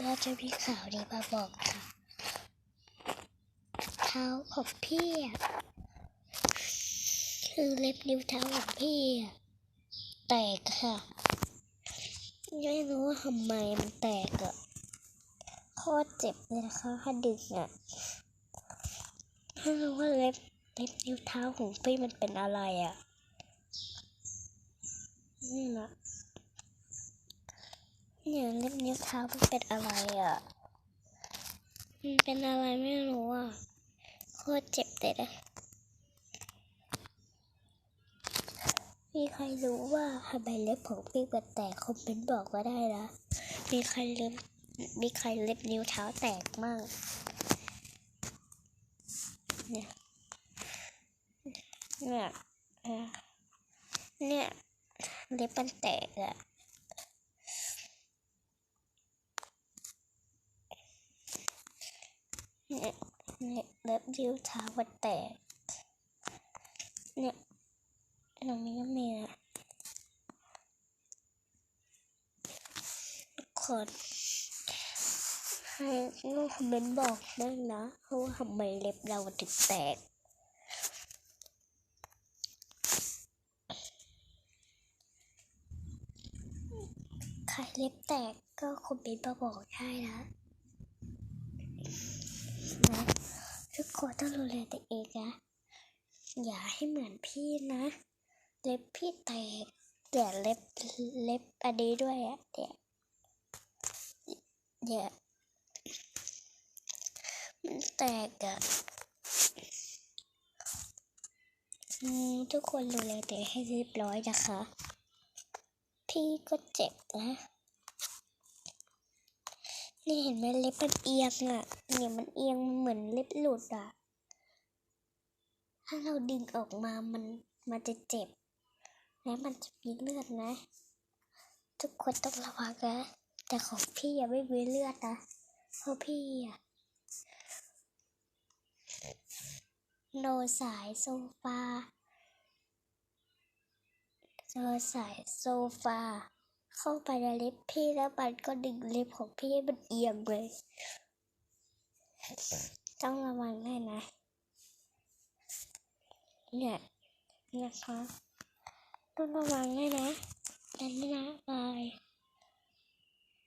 เราจะมีข่าวดีมาบอกค่ะเท้าของพี่คือเล็บนิ้วเท้าของพี่แตกค่ะ ไม่รู้ว่าทำไมมันแตกอะโคตรเจ็บเลยนะคะถ้าดึงอะไม่รู้ว่าเล็บเล็บนิ้วเท้าของพี่มันเป็นอะไรอะนี่นะ เนี่ยเล็บนิ้วเท้ามันเป็นอะไรอะ มันเป็นอะไรไม่รู้อะ โคตรเจ็บเลยนะมีใครรู้ว่าทำไมเล็บของพี่มันแตกคอมเมนต์บอกก็ได้นะ มีใครเล็บมีใครเล็บนิ้วเท้าแตกมั่งเนี่ยเนี่ยเนี่ยเล็บมันแตกอะ เนี่ยเนี่ยเล็บนิ้วเท้ามันแตก เนี่ยตรงนี้ก็มีนะคนให้น้องคอมเมนต์บอกด้วยนะเพราะว่าทำไมเล็บเราถึงแตกใครเล็บแตกก็คอมเมนต์มาบอกได้นะ ทุกคต้องดูแลตัวเองนะ อย่าให้เหมือนพี่นะ เล็บพี่แตกแต่เล็บเล็บอันนี้ด้วยอะเดี๋ยวเดี๋ยวมันแตกอะทุกคนดูแลตัวเองให้เรียบร้อยนะคะ พี่ก็เจ็บนะนี่เห็นไหมเล็บมันเอียงอะเนี่ยมันเอียง หลุดอะถ้าเราดึงออกมามันมันจะเจ็บ และมันจะมีเลือดนะ ทุกคนต้องระวังนะ แต่ของพี่ยังไม่มีเลือดนะ เพราะพี่อะโนสายโซฟาโนสายโซฟา เข้าไปในเล็บพี่แล้วมันก็ดึงเล็บของพี่ให้มันเอียงเลย ต้องระวังให้นะ เนี่ยนะคะ ต้องระวังให้นะนั่นนะบาย